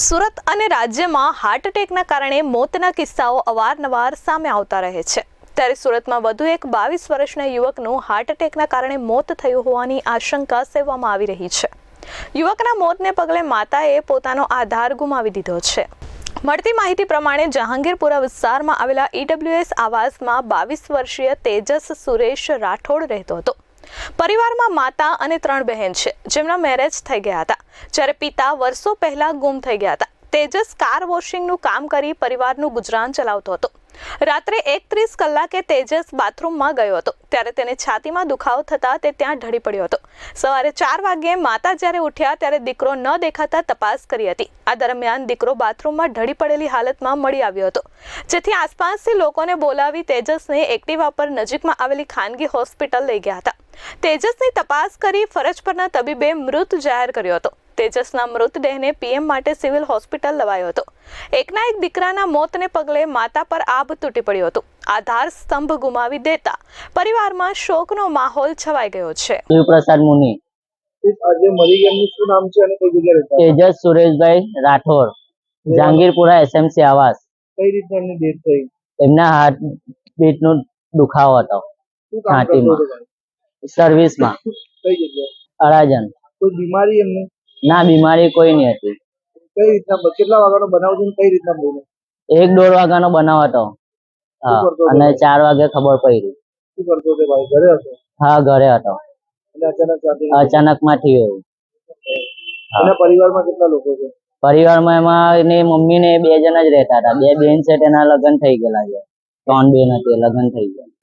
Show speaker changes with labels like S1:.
S1: સુરત અને રાજ્યમાં હાર્ટ એટેકના કારણે મોતના કિસ્સાઓ અવારનવાર સામે આવતા રહે છે. ત્યારે સુરતમાં વધુ એક બાવીસ વર્ષના યુવકનું હાર્ટ એટેકના કારણે મોત થયું હોવાની આશંકા સેવવામાં આવી રહી છે. યુવકના મોતને પગલે માતાએ પોતાનો આધાર ગુમાવી દીધો છે. મળતી માહિતી પ્રમાણે જહાંગીરપુરા વિસ્તારમાં આવેલા ઈડબ્લ્યુએસ આવાસમાં બાવીસ વર્ષીય તેજસ સુરેશ રાઠોડ રહેતો હતો. પરિવારમાં માતા અને ત્રણ બહેન છે, જેમના મેરેજ થઈ ગયા હતા. જ્યારે પિતા વર્ષો પહેલા ગુમ થઈ ગયા હતા. તેજસ કાર વોશિંગનું કામ કરી પરિવારનું ગુજરાન ચલાવતો હતો. રાત્રે એકત્રીસ કલાકે તેજસ બાથરૂમમાં ગયો હતો. ત્યારે તેને છાતીમાં દુખાવો થતાં તે ત્યાં ઢળી પડ્યો હતો. સવારે ચાર વાગ્યે માતા જ્યારે ઉઠ્યા, ત્યારે દીકરો ન દેખાતા તપાસ કરી હતી. આ દરમિયાન દીકરો બાથરૂમમાં ઢળી પડેલી હાલતમાં મળી આવ્યો હતો. જેથી આસપાસથી લોકોને બોલાવી તેજસને એક્ટિવા પર નજીકમાં આવેલી ખાનગી હોસ્પિટલ લઈ ગયા હતા. તેજસની તપાસ કરી ફરજ પરના તબીબે મૃત જાહેર કર્યો હતો. તેજસના મૃતદેહને પીએમ માટે સિવિલ હોસ્પિટલ લવાયો હતો. એકના એક દીકરાના મોતને પગલે માતા પર આભ તૂટી પડ્યું હતું. આધાર સ્તંભ ગુમાવી દેતા પરિવારમાં શોકનો માહોલ છવાઈ ગયો છે.
S2: શિવપ્રસાદ મુનિ.
S3: આજે મરી ગયા શું નામ છે અને કઈ જગ્યાએ રહેતા
S2: તેજસ સુરેશભાઈ રાઠોડ જહાંગીરપુરા એસએમસી આવાસ.
S3: કઈ રીતે એમની ડેથ થઈ?
S2: એમના હાર્ટ બીટ દુખાવો હતો. છાતીમાં. સર્વિસમાં
S3: કઈ જગ્યાએ?
S2: અડાજણ.
S3: કોઈ બીમારી એમને?
S2: ના બીમારી કોઈ નહીં હતી.
S3: કઈ રીતના કેટલા વાગ્યાનો બનાવ છે કઈ રીતના બોલે?
S2: એક દોઢ વાગ્યાનો બનાવ હતો? અને ચાર વાગે ખબર પડી.
S3: શું કરતો હતો ભાઈ? ઘરે હતો?
S2: હા ઘરે હતો. અચાનકમાં થયું એવું.
S3: પરિવાર પરિવારમાં કેટલા લોકો છે?
S2: પરિવારમાં એમાં એની મમ્મી ને બે જણ જ રહેતા હતા. બે બેન છે તેના લગ્ન થઈ ગયેલા છે. ત્રણ બેન હતી લગ્ન થઈ ગયા.